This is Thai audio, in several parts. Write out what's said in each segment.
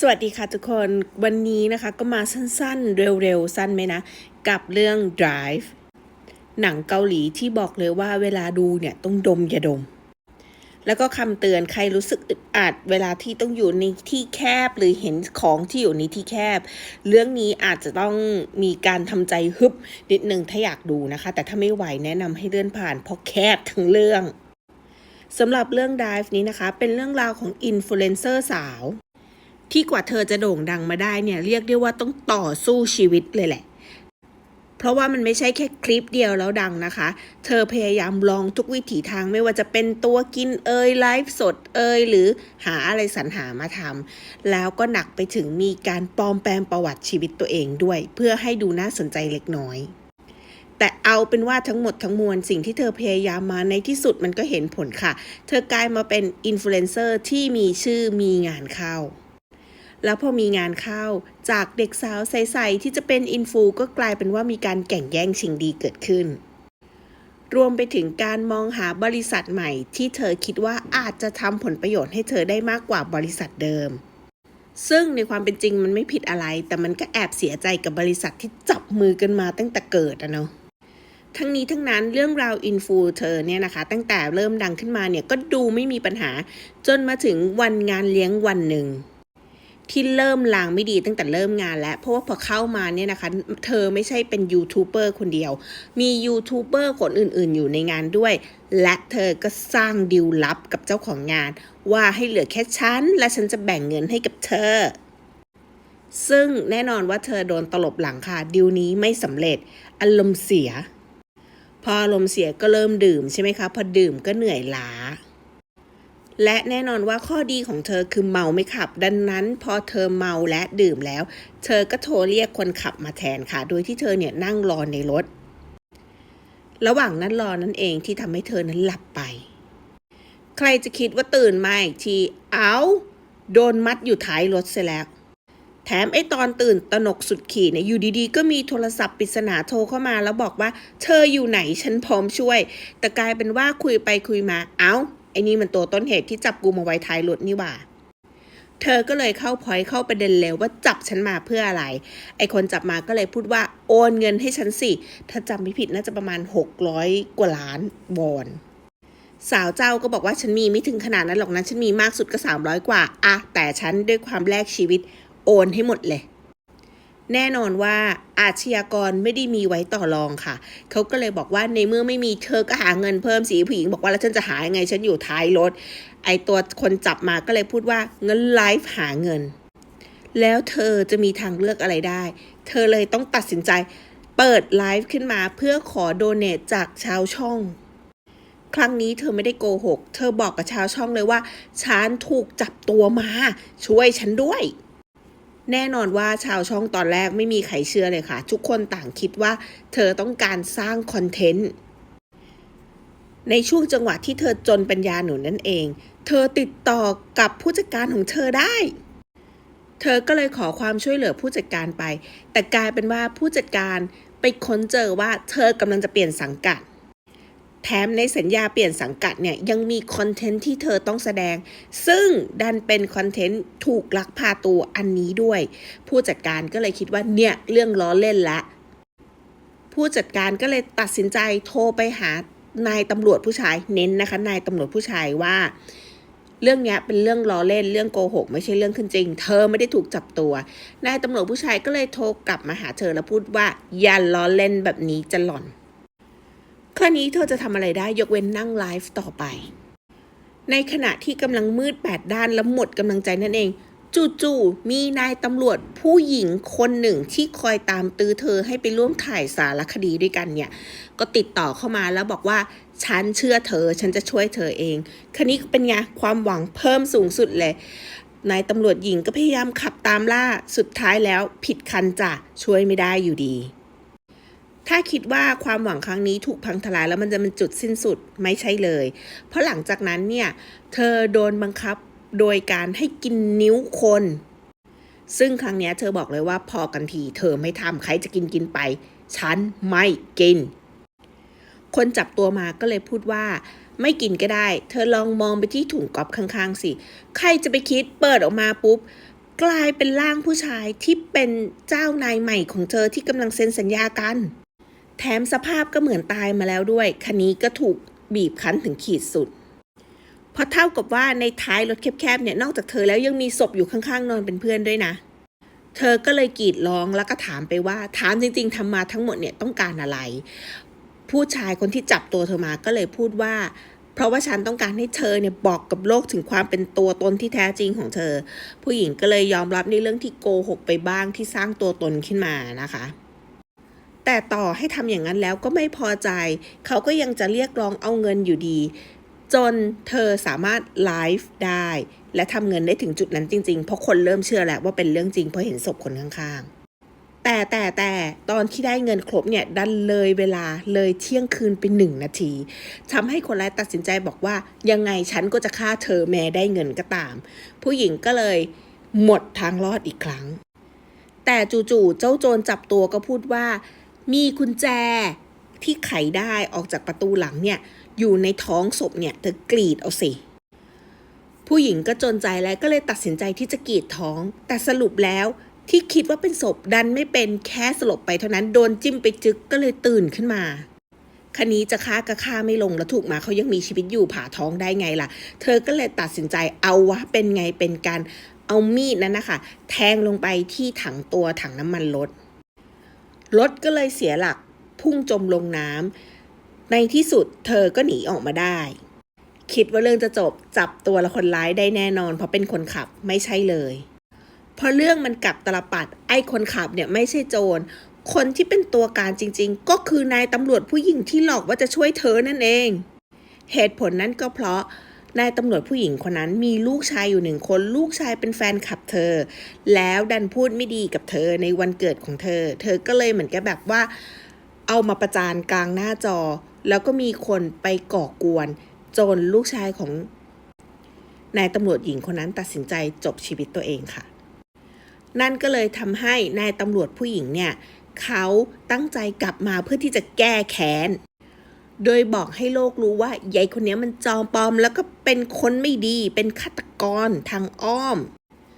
สวัสดีค่ะทุกคนวันนี้นะคะก็มาสั้นๆ เร็วๆ สั้นไหมนะ กับเรื่อง Drive หนังเกาหลีที่บอกเลยว่าเวลาดูเนี่ยต้องดมอย่าดม แล้วก็คำเตือนใครรู้สึกอึดอัดเวลาที่ต้องอยู่ในที่แคบหรือเห็นของที่อยู่ในที่แคบ เรื่องนี้อาจจะต้องมีการทำใจฮึบนิดนึงถ้าอยากดูนะคะ แต่ถ้าไม่ไหวแนะนำให้เลื่อนผ่านเพราะแคบทั้งเรื่องสำหรับเรื่อง Dive นี้นะคะ เป็นเรื่องราวของอินฟลูเอนเซอร์สาว ที่กว่าเธอจะโด่งดังมาได้เนี่ยเรียกได้ว่าต้องต่อสู้ชีวิตเลยแหละ เพราะว่ามันไม่ใช่แค่คลิปเดียวแล้วดังนะคะ เธอพยายามลองทุกวิถีทางไม่ว่าจะเป็นตัวกินเอยไลฟ์สดเอยหรือหาอะไรสรรหามาทำแล้วก็หนักไปถึงมีการปลอมแปลงประวัติชีวิตตัวเองด้วย เพื่อให้ดูน่าสนใจเล็กน้อยแต่เอาเป็นว่าทั้งหมดทั้งมวลสิ่งที่เธอพยายามมาในที่สุดมันก็เห็นผลค่ะ เธอกลายมาเป็นอินฟลูเอนเซอร์ที่มีชื่อมีงานเข้า แล้วพอมีงานเข้า จากเด็กสาวใสๆที่จะเป็นอินฟูก็กลายเป็นว่ามีการแข่งแย่งชิงดีเกิดขึ้น รวมไปถึงการมองหาบริษัทใหม่ที่เธอคิดว่าอาจจะทำผลประโยชน์ให้เธอได้มากกว่าบริษัทเดิม ซึ่งในความเป็นจริงมันไม่ผิดอะไร แต่มันก็แอบเสียใจกับบริษัทที่จับมือกันมาตั้งแต่เกิดอะเนาะทั้งนี้ทั้งนั้นเรื่องราวอินฟูเธอเนี่ยนะคะ ตั้งแต่เริ่มดังขึ้นมาเนี่ยก็ดูไม่มีปัญหา จนมาถึงวันงานเลี้ยงวันหนึ่ง ที่เริ่มลางไม่ดีตั้งแต่เริ่มงานแล้ว เพราะว่าพอเข้ามาเนี่ยนะคะ เธอไม่ใช่เป็นยูทูบเบอร์คนเดียว มียูทูบเบอร์คนอื่นๆ อยู่ในงานด้วย และเธอก็สร้างดิวลับกับเจ้าของงาน ว่าให้เหลือแค่ฉัน และฉันจะแบ่งเงินให้กับเธอ ซึ่งแน่นอนว่าเธอโดนตลบหลังค่ะดิวนี้ไม่สำเร็จอารมณ์เสีย พออารมณ์เสียก็เริ่มดื่มใช่ไหมคะพอดื่มก็เหนื่อยล้า และแน่นอนว่าข้อดีของเธอคือเมาไม่ขับ ดังนั้นพอเธอเมาและดื่มแล้ว เธอก็โทรเรียกคนขับมาแทนค่ะ โดยที่เธอเนี่ยนั่งรอในรถ ระหว่างนั้นรอนั่นเองที่ทำให้เธอนั้นหลับไป ใครจะคิดว่าตื่นมาอีกที เอาโดนมัดอยู่ท้ายรถเสียแล้ว แถมไอตอนตื่นตนกสุดขีดเนี่ยอยู่ดีๆ ก็มีโทรศัพท์ปริศนาโทรเข้ามาแล้วบอกว่า เธออยู่ไหนฉันพร้อมช่วย แต่กลายเป็นว่าคุยไปคุยมา เอ้า ไอ้นี่มันตัวต้นเหตุที่จับกูมาไว้ท้ายรถนี่หว่า เธอก็เลยเข้าพอยเข้าประเด็นเร็วว่าจับฉันมาเพื่ออะไร ไอคนจับมาก็เลยพูดว่าโอนเงินให้ฉันสิ ถ้าจำไม่ผิดน่าจะประมาณ 600 กว่าล้านวอนสาวเจ้าก็บอกว่าฉันมีไม่ถึงขนาดนั้นหรอกนะ ฉันมีมากสุดก็ 300 กว่าอะแต่ฉันด้วยความแลกชีวิตโอนให้หมดเลย แน่นอนว่าอาชญากรไม่ได้มีไว้ต่อรองค่ะ เขาก็เลยบอกว่าในเมื่อไม่มีเธอก็หาเงินเพิ่มสีผู้หญิงบอกว่าแล้วฉันจะหายังไงฉันอยู่ท้ายรถ ไอตัวคนจับมาก็เลยพูดว่าเงินไลฟ์หาเงิน แล้วเธอจะมีทางเลือกอะไรได้ เธอเลยต้องตัดสินใจเปิดไลฟ์ขึ้นมาเพื่อขอโดเนทจากชาวช่อง ครั้งนี้เธอไม่ได้โกหก เธอบอกกับชาวช่องเลยว่าฉันถูกจับตัวมา ช่วยฉันด้วย แน่นอนว่าชาวช่องตอนแรกไม่มีใครเชื่อเลยค่ะ ทุกคนต่างคิดว่าเธอต้องการสร้างคอนเทนต์ในช่วงจังหวะที่เธอจนปัญญาหนูนั่นเอง เธอติดต่อกับผู้จัดการของเธอได้ เธอก็เลยขอความช่วยเหลือผู้จัดการไป แต่กลายเป็นว่าผู้จัดการไปค้นเจอว่าเธอกำลังจะเปลี่ยนสังกัด แถมในสัญญาเปลี่ยนสังกัดเนี่ยยังมีคอนเทนต์ที่เธอต้องแสดง ซึ่งดันเป็นคอนเทนต์ถูกลักพาตัวอันนี้ด้วย ผู้จัดการก็เลยคิดว่าเนี่ยเรื่องล้อเล่นละ ผู้จัดการก็เลยตัดสินใจโทรไปหานายตำรวจผู้ชายเน้นนะคะนายตำรวจผู้ชายว่า เรื่องนี้เป็นเรื่องล้อเล่นเรื่องโกหก ไม่ใช่เรื่องขึ้นจริง เธอไม่ได้ถูกจับตัวนายตำรวจผู้ชายก็เลยโทรกลับมาหาเธอแล้วพูดว่าอย่าล้อเล่นแบบนี้จะหล่อน คราวนี้เธอจะทำอะไรได้ยกเว้นนั่งไลฟ์ต่อไป ในขณะที่กำลังมืดแปดด้านและหมดกำลังใจนั่นเองจู่ๆ มีนายตำรวจผู้หญิงคนหนึ่งที่คอยตามตื้อเธอให้ไปร่วมถ่ายสารคดีด้วยกันเนี่ย ก็ติดต่อเข้ามาแล้วบอกว่า ฉันเชื่อเธอ ฉันจะช่วยเธอเอง คันนี้เป็นไง ความหวังเพิ่มสูงสุดเลย นายตำรวจหญิงก็พยายามขับตามล่า สุดท้ายแล้วผิดคันจ้ะ ช่วยไม่ได้อยู่ดี ถ้าคิดว่าความหวังครั้งนี้ถูกพังทลายแล้วมันจะเป็นจุดสิ้นสุดไม่ใช่เลย เพราะหลังจากนั้นเนี่ย เธอโดนบังคับโดยการให้กินนิ้วคน ซึ่งครั้งนี้เธอบอกเลยว่าพอกันที เธอไม่ทำใครจะกินกินไป ฉันไม่กิน คนจับตัวมาก็เลยพูดว่า ไม่กินก็ได้ เธอลองมองไปที่ถุงก๊อบข้างๆสิ ใครจะไปคิดเปิดออกมาปุ๊บกลายเป็นร่างผู้ชายที่เป็นเจ้านายใหม่ของเธอที่กำลังเซ็นสัญญากัน แถมสภาพก็เหมือนตายมาแล้วด้วยคันนี้ก็ถูกบีบคั้นถึงขีดสุดเพราะเท่ากับว่าในท้ายรถแคบๆเนี่ยนอกจากเธอแล้วยังมีศพอยู่ข้างๆนอนเป็นเพื่อนด้วยนะ เธอก็เลยกรีดร้องแล้วก็ถามไปว่าถามจริง ๆทำมาทั้งหมดเนี่ยต้องการอะไร ผู้ชายคนที่จับตัวเธอมาก็เลยพูดว่า เพราะว่าฉันต้องการให้เธอเนี่ยบอกกับโลกถึงความเป็นตัวตนที่แท้จริงของเธอ ผู้หญิงก็เลยยอมรับในเรื่องที่โกหกไปบ้างที่สร้างตัวตนขึ้นมานะคะ แต่ต่อให้ทำอย่างนั้นแล้วก็ไม่พอใจ เขาก็ยังจะเรียกร้องเอาเงินอยู่ดี จนเธอสามารถไลฟ์ได้ และทำเงินได้ถึงจุดนั้นจริงๆ เพราะคนเริ่มเชื่อแล้วว่าเป็นเรื่องจริงเพราะเห็นศพคนข้างๆ แต่แต่แต่ตอนที่ได้เงินครบเนี่ย ดันเลยเวลาเลยเที่ยงคืนไปหนึ่งนาทีทำให้คนร้ายตัดสินใจบอกว่ายังไงฉันก็จะฆ่าเธอแม้ได้เงินก็ตาม ผู้หญิงก็เลยหมดทางรอดอีกครั้ง แต่จู่ๆเจ้าโจรจับตัวก็พูดว่า มีกุญแจที่ไขได้ออกจากประตูหลังเนี่ย อยู่ในท้องศพเนี่ย เธอกรีดเอาสิ ผู้หญิงก็จนใจแล้วก็เลยตัดสินใจที่จะกรีดท้อง แต่สรุปแล้วที่คิดว่าเป็นศพดันไม่เป็นแค่สลบไปเท่านั้นโดนจิ้มไปจึกก็เลยตื่นขึ้นมาคันนี้จะฆ่าก็ฆ่าไม่ลงแล้วถูกมาเขายังมีชีวิตอยู่ผ่าท้องได้ไงล่ะ เธอก็เลยตัดสินใจเอาวะเป็นไงเป็นการเอามีดนั้นนะคะแทงลงไปที่ถังตัวถังน้ำมันรถ รถก็เลยเสียหลักพุ่งจมลงน้ำในที่สุดเธอก็หนีออกมาได้ คิดว่าเรื่องจะจบจับตัวละคนร้ายได้แน่นอน เพราะเป็นคนขับไม่ใช่เลยเพราะเรื่องมันกลับตลปัดไอ้คนขับเนี่ยไม่ใช่โจรคนที่เป็นตัวการจริงๆ ก็คือนายตำรวจผู้หญิงที่หลอกว่าจะช่วยเธอนั่นเอง เหตุผลนั้นก็เพราะ นายตำรวจผู้หญิงคนนั้นมีลูกชายอยู่หนึ่งคน ลูกชายเป็นแฟนคลับเธอ แล้วดันพูดไม่ดีกับเธอในวันเกิดของเธอ เธอก็เลยเหมือนกับแบบว่า เอามาประจานกลางหน้าจอ แล้วก็มีคนไปก่อกวน จนลูกชายของนายตำรวจหญิงคนนั้นตัดสินใจจบชีวิตตัวเองค่ะ นั่นก็เลยทำให้นายตำรวจผู้หญิงเนี่ยเขาตั้งใจกลับมาเพื่อที่จะแก้แค้น โดยบอกให้โลกรู้ว่ายายคนนี้มันจอมปลอม แล้วก็เป็นคนไม่ดี เป็นฆาตกรทางอ้อม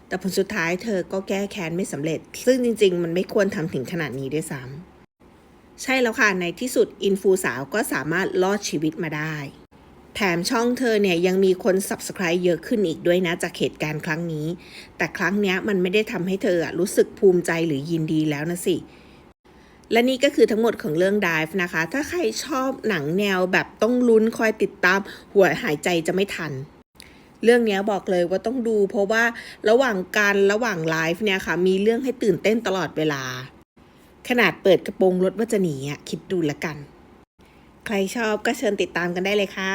แต่ผลสุดท้ายเธอก็แก้แค้นไม่สำเร็จ ซึ่งจริง ๆ มันไม่ควรทำถึงขนาดนี้ด้วยซ้ำใช่แล้วค่ะ ในที่สุดอินฟูสาวก็สามารถรอดชีวิตมาได้ แถมช่องเธอเนี่ยยังมีคน subscribe เยอะขึ้นอีกด้วยนะจากเหตุการณ์ครั้งนี้ แต่ครั้งนี้มันไม่ได้ทำให้เธอรู้สึกภูมิใจหรือยินดีแล้วนะสิ และนี่ก็คือทั้งหมดของเรื่อง Dive นะคะ ถ้าใครชอบหนังแนวแบบต้องลุ้นคอยติดตาม หัวหายใจจะไม่ทัน เรื่องเนี้ยบอกเลยว่าต้องดู เพราะว่าระหว่างการระหว่างไลฟ์เนี่ยค่ะ มีเรื่องให้ตื่นเต้นตลอดเวลา ขนาดเปิดกระโปรงรถว่าจะหนีอะคิดดูละกัน ใครชอบก็เชิญติดตามกันได้เลยค่ะ